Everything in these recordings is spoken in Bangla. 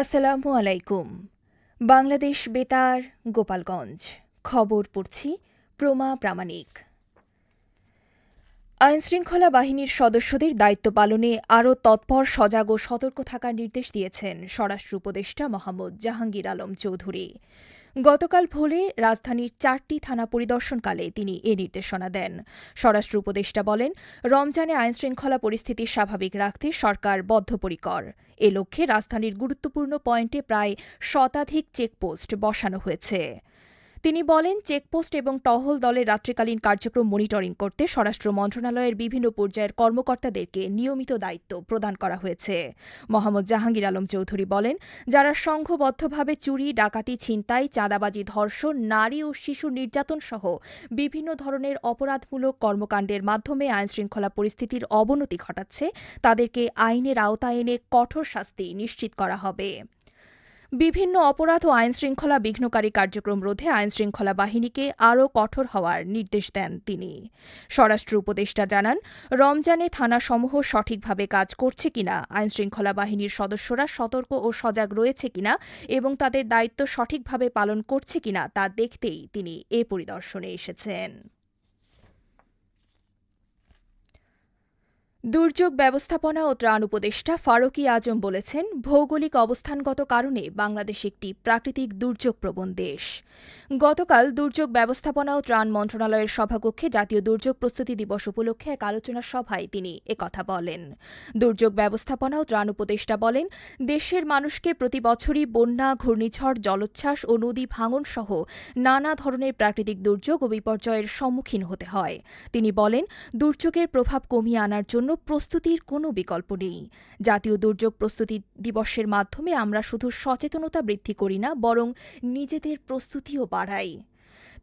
আসসালামু আলাইকুম। বাংলাদেশ বেতার, গোপালগঞ্জ। খবর পড়ছি প্রমা প্রামাণিক। আইনশৃঙ্খলা বাহিনীর সদস্যদের দায়িত্ব পালনে আরও তৎপর, সজাগ ও সতর্ক থাকার নির্দেশ দিয়েছেন স্বরাষ্ট্র উপদেষ্টা মোহাম্মদ জাহাঙ্গীর আলম চৌধুরী। গতকাল ভোরে রাজধানীর চারটি থানা পরিদর্শনকালে তিনি এ নির্দেশনা দেন। স্বরাষ্ট্র উপদেষ্টা বলেন, রমজানে আইনশৃঙ্খলা পরিস্থিতি স্বাভাবিক রাখতে সরকার বদ্ধপরিকর। এ লক্ষ্যে রাজধানীর গুরুত্বপূর্ণ পয়েন্টে প্রায় শতাধিক চেকপোস্ট বসানো হয়েছে। তিনি বলেন, চেকপোস্ট এবং টহল দলের রাত্রিকালীন কার্যক্রম মনিটরিং করতে স্বরাষ্ট্র মন্ত্রণালয়ের বিভিন্ন পর্যায়ের কর্মকর্তাদেরকে নিয়মিত দায়িত্ব প্রদান করা হয়েছে। মোহাম্মদ জাহাঙ্গীর আলম চৌধুরী বলেন, যারা সংঘবদ্ধভাবে চুরি, ডাকাতি, ছিনতাই, চাঁদাবাজি, ধর্ষণ, নারী ও শিশু নির্যাতন সহ বিভিন্ন ধরনের অপরাধমূলক কর্মকাণ্ডের মাধ্যমে আইনশৃঙ্খলা পরিস্থিতির অবনতি ঘটাচ্ছে, তাদেরকে আইনের আওতায় এনে কঠোর শাস্তি নিশ্চিত করা হবে। বিভিন্ন অপরাধ ও আইনশৃঙ্খলা বিঘ্নকারী কার্যক্রম রোধে আইনশৃঙ্খলা বাহিনীকে আরও কঠোর হওয়ার নির্দেশ দেন তিনি। স্বরাষ্ট্র উপদেষ্টা জানান, রমজানে থানাসমূহ সঠিকভাবে কাজ করছে কিনা, আইনশৃঙ্খলা বাহিনীর সদস্যরা সতর্ক ও সজাগ রয়েছে কিনা এবং তাদের দায়িত্ব সঠিকভাবে পালন করছে কিনা তা দেখতেই তিনি এ পরিদর্শনে এসেছেন। দুর্যোগ ব্যবস্থাপনা ও ত্রাণ উপদেষ্টা ফারুকি আজম বলেছেন, ভৌগোলিক অবস্থানগত কারণে বাংলাদেশ একটি প্রাকৃতিক দুর্যোগ প্রবণ দেশ। গতকাল দুর্যোগ ব্যবস্থাপনা ও ত্রাণ মন্ত্রণালয়ের সভাকক্ষে জাতীয় দুর্যোগ প্রস্তুতি দিবস উপলক্ষে এক আলোচনা সভায় তিনি একথা বলেন। দুর্যোগ ব্যবস্থাপনা ও ত্রাণ উপদেষ্টা বলেন, দেশের মানুষকে প্রতি বছরই বন্যা, ঘূর্ণিঝড়, জলোচ্ছ্বাস ও নদী ভাঙন সহ নানা ধরনের প্রাকৃতিক দুর্যোগ ও বিপর্যয়ের সম্মুখীন হতে হয়। তিনি বলেন, দুর্যোগের প্রভাব কমিয়ে আনার জন্য প্রস্তুতির কোনো বিকল্প নেই। জাতীয় দুর্যোগ প্রস্তুতি দিবসের মাধ্যমে আমরা শুধু সচেতনতা বৃদ্ধি করি না, বরং নিজেদের প্রস্তুতিও বাড়াই।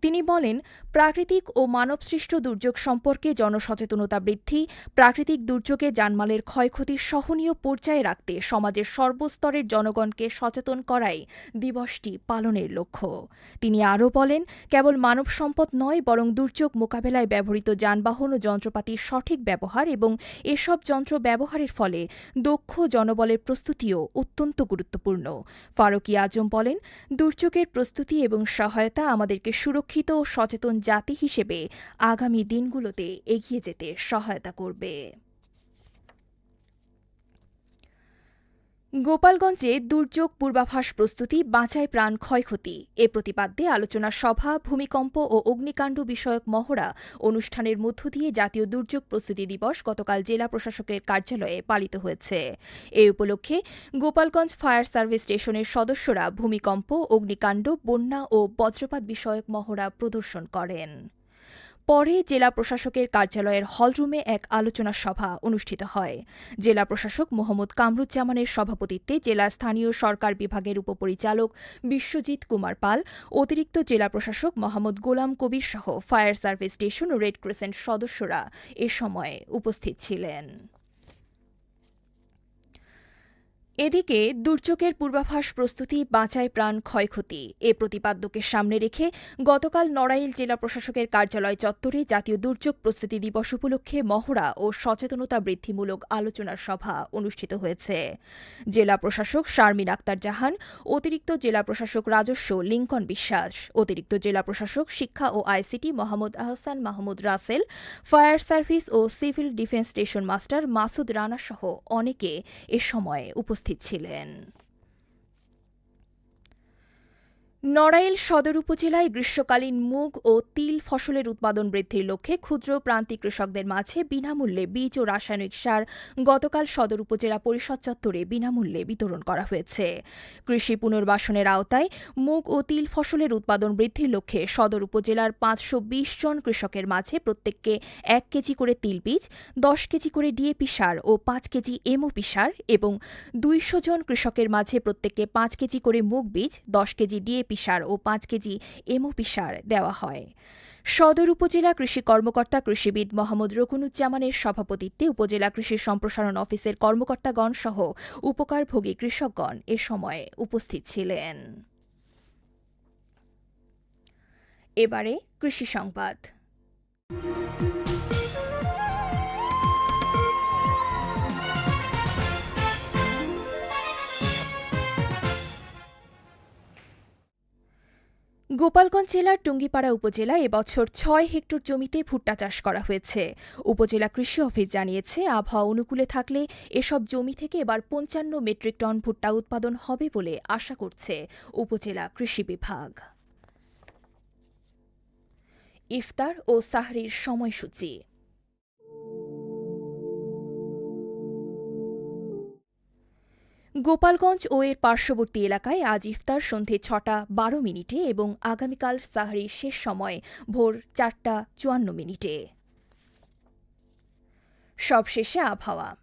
তিনি বলেন, প্রাকৃতিক ও মানবসৃষ্ট দুর্যোগ সম্পর্কে জনসচেতনতা বৃদ্ধি, প্রাকৃতিক দুর্যোগে জানমালের ক্ষয়ক্ষতি সহনীয় পর্যায়ে রাখতে সমাজের সর্বস্তরের জনগণকে সচেতন করাই দিবসটি পালনের লক্ষ্য। তিনি আরও বলেন, কেবল মানব সম্পদ নয়, বরং দুর্যোগ মোকাবেলায় ব্যবহৃত যানবাহন ও যন্ত্রপাতির সঠিক ব্যবহার এবং এসব যন্ত্র ব্যবহারের ফলে দক্ষ জনবলের প্রস্তুতিও অত্যন্ত গুরুত্বপূর্ণ। ফারুকি আজম বলেন, দুর্যোগের প্রস্তুতি এবং সহায়তা আমাদেরকে সুরক্ষিত শিক্ষিত সচেতন জাতি হিসেবে আগামী দিনগুলোতে এগিয়ে যেতে সহায়তা করবে। গোপালগঞ্জে দুর্যোগ পূর্বাভাস প্রস্তুতি, বাঁচায় প্রাণ ক্ষয়ক্ষতি। এ প্রতিপাদ্যে আলোচনা সভা, ভূমিকম্প ও অগ্নিকাণ্ড বিষয়ক মহড়া অনুষ্ঠানের মধ্য দিয়ে জাতীয় দুর্যোগ প্রস্তুতি দিবস গতকাল জেলা প্রশাসকের কার্যালয়ে পালিত হয়েছে। এ উপলক্ষে গোপালগঞ্জ ফায়ার সার্ভিস স্টেশনের সদস্যরা ভূমিকম্প, অগ্নিকাণ্ড, বন্যা ও বজ্রপাত বিষয়ক মহড়া প্রদর্শন করেন। পরে জেলা প্রশাসকের কার্যালয়ের হলরুমে এক আলোচনা সভা অনুষ্ঠিত হয়। জেলা প্রশাসক মোহাম্মদ কামরুজ্জামানের সভাপতিত্বে জেলা স্থানীয় সরকার বিভাগের উপপরিচালক বিশ্বজিৎ কুমার পাল, অতিরিক্ত জেলা প্রশাসক মোহাম্মদ গোলাম কবির সহ ফায়ার সার্ভিস স্টেশন ও রেড ক্রিসেন্ট সদস্যরা এ সময় উপস্থিত ছিলেন। এদিকে দুর্যোগের পূর্বাভাস প্রস্তুতি, বাঁচায় প্রাণ ক্ষয়ক্ষতি। এ প্রতিপাদ্যকে সামনে রেখে গতকাল নড়াইল জেলা প্রশাসকের কার্যালয় চত্বরে জাতীয় দুর্যোগ প্রস্তুতি দিবস উপলক্ষে মহড়া ও সচেতনতা বৃদ্ধিমূলক আলোচনার সভা অনুষ্ঠিত হয়েছে। জেলা প্রশাসক শারমিন আক্তার জাহান, অতিরিক্ত জেলা প্রশাসক রাজস্ব লিঙ্কন বিশ্বাস, অতিরিক্ত জেলা প্রশাসক শিক্ষা ও ICT Mohammad Ahsan Mahmud Rasel, fire service ও civil defence station master Masud Rana সহ অনেকে এ সময় উপস্থিত উপস্থিত ছিলেন। নড়াইল সদর উপজেলায় গ্রীষ্মকালীন মুগ ও তিল ফসলের উৎপাদন বৃদ্ধির লক্ষ্যে ক্ষুদ্র প্রান্তিক কৃষকদের মাঝে বিনামূল্যে বীজ ও রাসায়নিক সার গতকাল সদর উপজেলা পরিষদ চত্বরে বিনামূল্যে বিতরণ করা হয়েছে। কৃষি পুনর্বাসনের আওতায় মুগ ও তিল ফসলের উৎপাদন বৃদ্ধির লক্ষ্যে সদর উপজেলার পাঁচশো বিশ জন কৃষকের মাঝে প্রত্যেককে এক কেজি করে তিল বীজ, দশ কেজি করে ডিএপি সার ও পাঁচ কেজি এমওপি সার এবং দুইশো জন কৃষকের মাঝে প্রত্যেককে পাঁচ কেজি করে মুগ বীজ, দশ কেজি ডিএপি সার ও পাঁচ কেজি এমওপি সার দেওয়া হয়। সদর উপজেলা কৃষি কর্মকর্তা কৃষিবিদ মোহাম্মদ রকুনুজ্জামানের সভাপতিত্বে উপজেলা কৃষি সম্প্রসারণ অফিসের কর্মকর্তাগণ সহ উপকারভোগী কৃষকগণ এ সময় উপস্থিত ছিলেন। এবারে কৃষি সংবাদ। গোপালগঞ্জ জেলার টুঙ্গিপাড়া উপজেলা এবছর ছয় হেক্টর জমিতে ভুট্টা চাষ করা হয়েছে। উপজেলা কৃষি অফিস জানিয়েছে, আবহাওয়া অনুকূলে থাকলে এসব জমি থেকে এবার পঞ্চান্ন মেট্রিক টন ভুট্টা উৎপাদন হবে বলে আশা করছে উপজেলা কৃষি বিভাগ। ইফতার ও সাহরির সময়সূচি। গোপালগঞ্জ ও এর পার্শ্ববর্তী এলাকায় আজ ইফতার সন্ধে ছটা বারো মিনিটে এবং আগামীকাল সাহারির শেষ সময় ভোর চারটা চুয়ান্ন মিনিটে। সবশেষে আবহাওয়া।